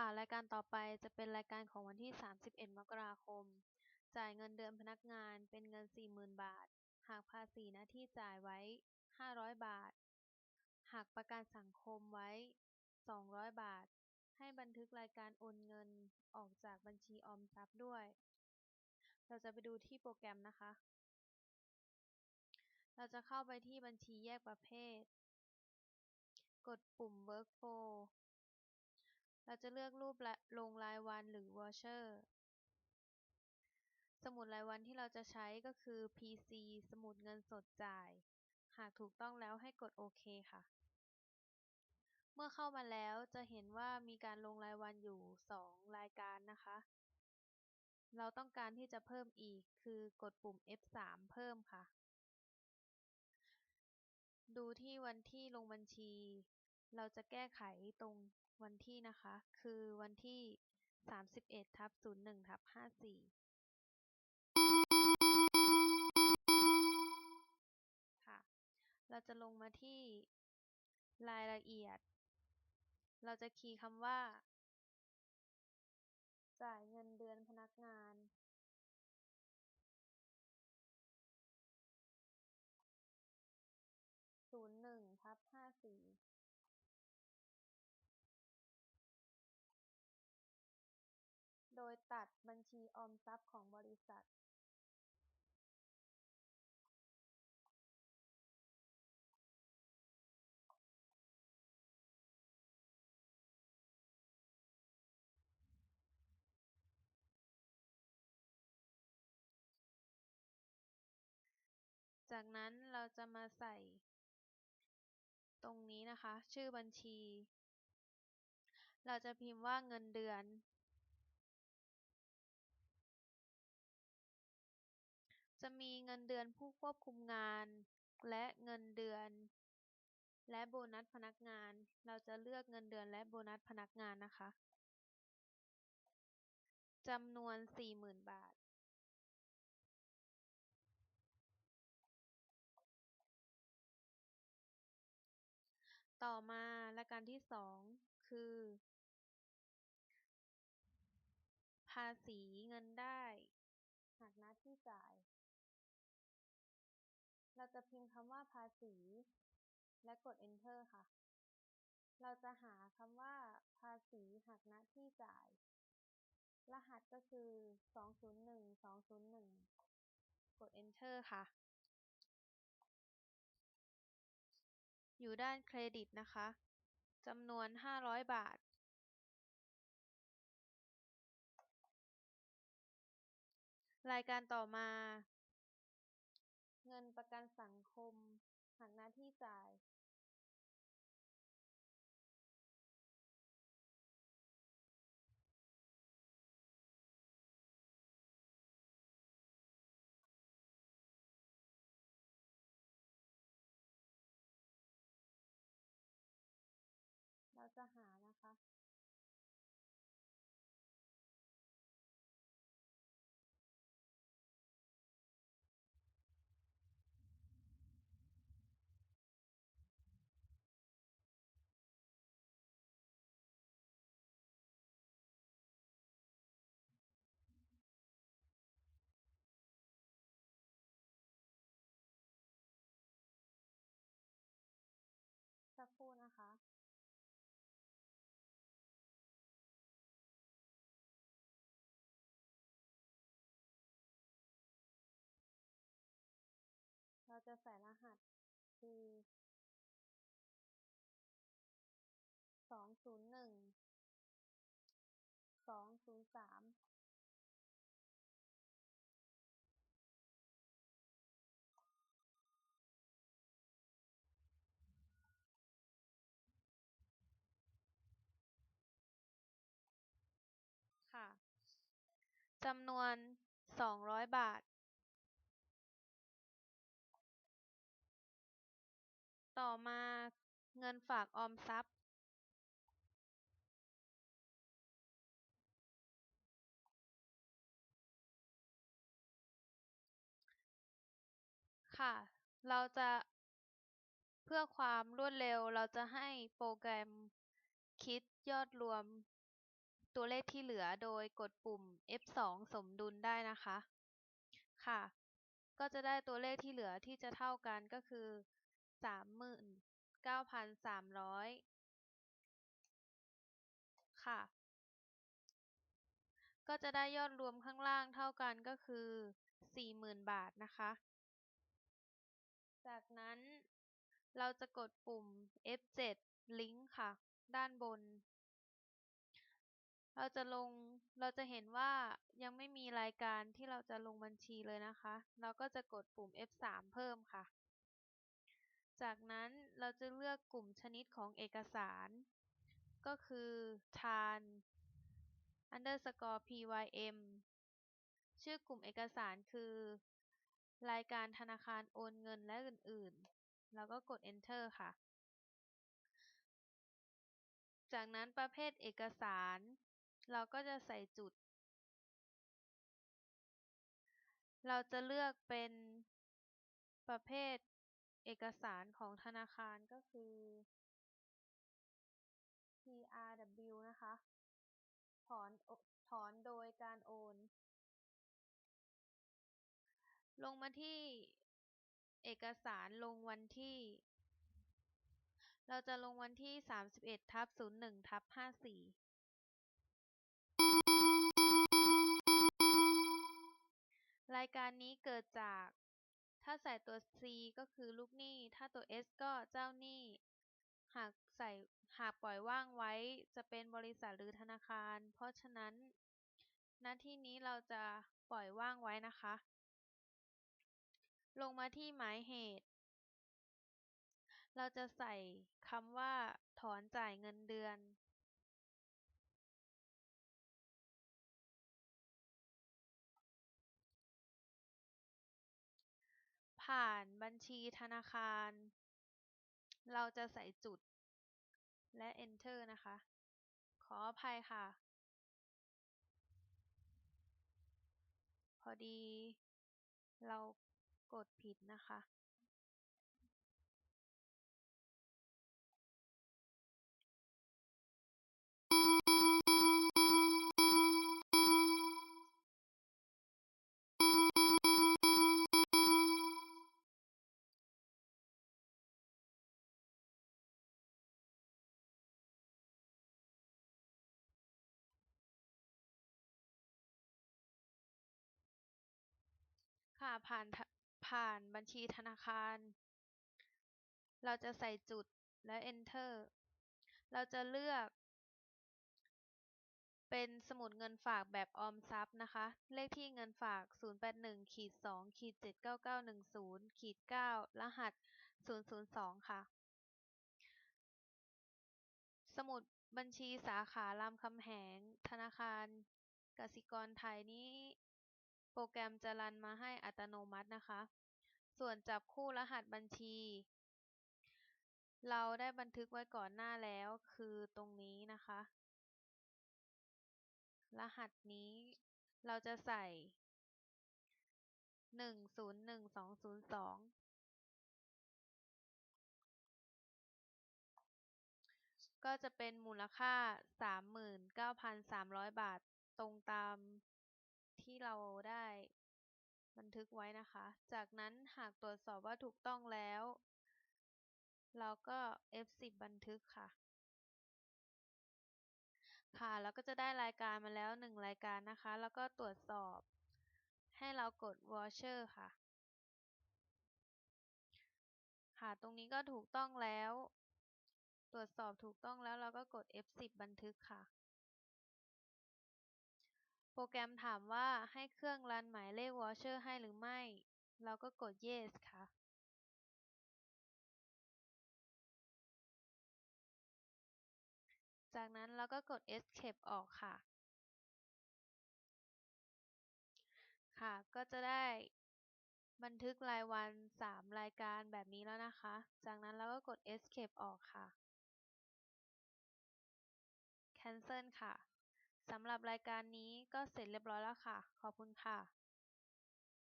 ค่ะ รายการต่อไปจะเป็นรายการของวันที่ 31 มกราคม จ่ายเงินเดือนพนักงานเป็นเงิน 40,000 บาท หากภาษีหน้าที่จ่ายไว้ 500 บาท หากประกันสังคมไว้ 200 บาท ให้บันทึกรายการโอนเงินออกจากบัญชีออมทรัพย์ด้วย เราจะไปดูที่โปรแกรมนะคะ เราจะเข้าไปที่บัญชีแยกประเภท กดปุ่ม workflow เราจะเลือกรูปลงรายวันหรือ voucher สมุดรายวันที่เราจะใช้ก็คือ PC สมุดเงินสดจ่าย หากถูกต้องแล้วให้กดโอเคค่ะ เมื่อเข้ามาแล้วจะเห็นว่ามีการลงรายวันอยู่ 2 รายการนะคะ เราต้องการที่จะเพิ่มอีกคือกดปุ่ม F3 เพิ่มค่ะ ดูที่วันที่ลงบัญชี เราจะแก้ไขตรง วันที่นะคะ คือวันที่31ทับ01ทับ54ค่ะ เราจะลงมาที่รายละเอียด เราจะคีย์คำว่า จ่ายเงินเดือนพนักงาน ยตัดบัญชีออมทรัพย์ของบริษัทจากนั้นเราจะมาใส่ตรงนี้นะคะ ชื่อบัญชี เราจะพิมพ์ว่าเงินเดือน จะมีเงินเดือนผู้ควบคุมงานและเงินเดือนและโบนัสพนักงาน เราจะเลือกเงินเดือนและโบนัสพนักงานนะคะจำนวน40,000บาท ต่อมารายการที่2คือ ภาษีเงินได้ หักน้าที่จ่าย เราจะพิมพ์คำว่าภาษี และกด enter ค่ะ เราจะหาคำว่าภาษีหักณที่จ่าย รหัสก็คือ 201 201 กด enter ค่ะ อยู่ด้านเครดิตนะคะจำนวน 500 บาท รายการต่อมา เงินประกันสังคมหักหน้าที่จ่ายเราจะหานะคะ จะใส่รหัสคือสองศูนย์หนึ่งสองศูนย์สามค่ะจำนวน200บาท ต่อมาเงินฝากออมทรัพย์ค่ะ เราจะเพื่อความรวดเร็วเราจะให้โปรแกรมคิดยอดรวมตัวเลขที่เหลือโดยกดปุ่ม F2 สมดุลได้นะคะ ค่ะ ก็จะได้ตัวเลขที่เหลือที่จะเท่ากันก็คือ 39,300ค่ะ ก็จะได้ยอดรวมข้างล่างเท่ากันก็คือ40,000บาทนะคะ จากนั้นเราจะกดปุ่ม F7 ลิงก์ค่ะ ด้านบน เราจะลง เราจะเห็นว่ายังไม่มีรายการที่เราจะลงบัญชีเลยนะคะ เราก็จะกดปุ่ม F3 เพิ่มค่ะ จากนั้นเราจะเลือกกลุ่มชนิดของเอกสาร ก็คือ TAN underscore PYM ชื่อกลุ่มเอกสารคือ รายการธนาคารโอนเงินและอื่นๆ แล้วก็กด enter ค่ะ จากนั้นประเภทเอกสาร เราก็จะใส่จุด เราจะเลือกเป็นประเภท เอกสารของธนาคารก็คือ TRW นะคะ ถอน ถอนโดยการโอน ลงมาที่เอกสารลงวันที่ เราจะลงวันที่ 31ทับ01ทับ54รายการนี้เกิดจาก ถ้าใส่ตัว C ก็คือลูกหนี้ ถ้าตัว S ก็เจ้าหนี้ หากใส่หากปล่อยว่างไว้จะเป็นบริษัทหรือธนาคาร เพราะฉะนั้นณที่นี้เราจะปล่อยว่างไว้นะคะ ลงมาที่หมายเหตุ เราจะใส่คำว่าถอนจ่ายเงินเดือน ผ่านบัญชีธนาคาร เราจะใส่จุดและ enter นะคะ ขออภัยค่ะ พอดี เรากดผิดนะคะ ผ่านผ่านบัญชีธนาคาร เราจะใส่จุดและ enter เราจะเลือกเป็นสมุดเงินฝากแบบออมทรัพย์นะคะ เลขที่เงินฝาก 081-2-79910-9รหัส 002 ค่ะ สมุดบัญชีสาขารามคำแหง ธนาคารกสิกรไทยนี้ โปรแกรมจะรันมาให้อัตโนมัตินะคะ ส่วนจับคู่รหัสบัญชี เราได้บันทึกไว้ก่อนหน้าแล้วคือตรงนี้นะคะ รหัสนี้เราจะใส่101202ก็จะเป็นมูลค่า 39,300 บาท ตรงตาม ที่เราได้บันทึกไว้นะคะ จากนั้นหากตรวจสอบว่าถูกต้องแล้ว เราก็ F10 บันทึกค่ะ ค่ะแล้วก็จะได้รายการมาแล้ว 1 รายการนะคะ แล้วก็ตรวจสอบ ให้เรากด voucher ค่ะ ค่ะ ตรงนี้ก็ถูกต้องแล้ว ตรวจสอบถูกต้องแล้วเราก็กด F10 บันทึกค่ะ โปรแกรมถามว่าให้เครื่องรันหมายเลข voucher ให้หรือไม่ เราก็กด yes ค่ะจากนั้นเราก็กด escape ออกค่ะ ค่ะ ก็จะได้บันทึกรายวัน 3 รายการแบบนี้แล้วนะคะ จากนั้นเราก็กด escape ออกค่ะ cancel ค่ะ สำหรับรายการนี้ก็เสร็จเรียบร้อยแล้วค่ะ ขอบคุณค่ะ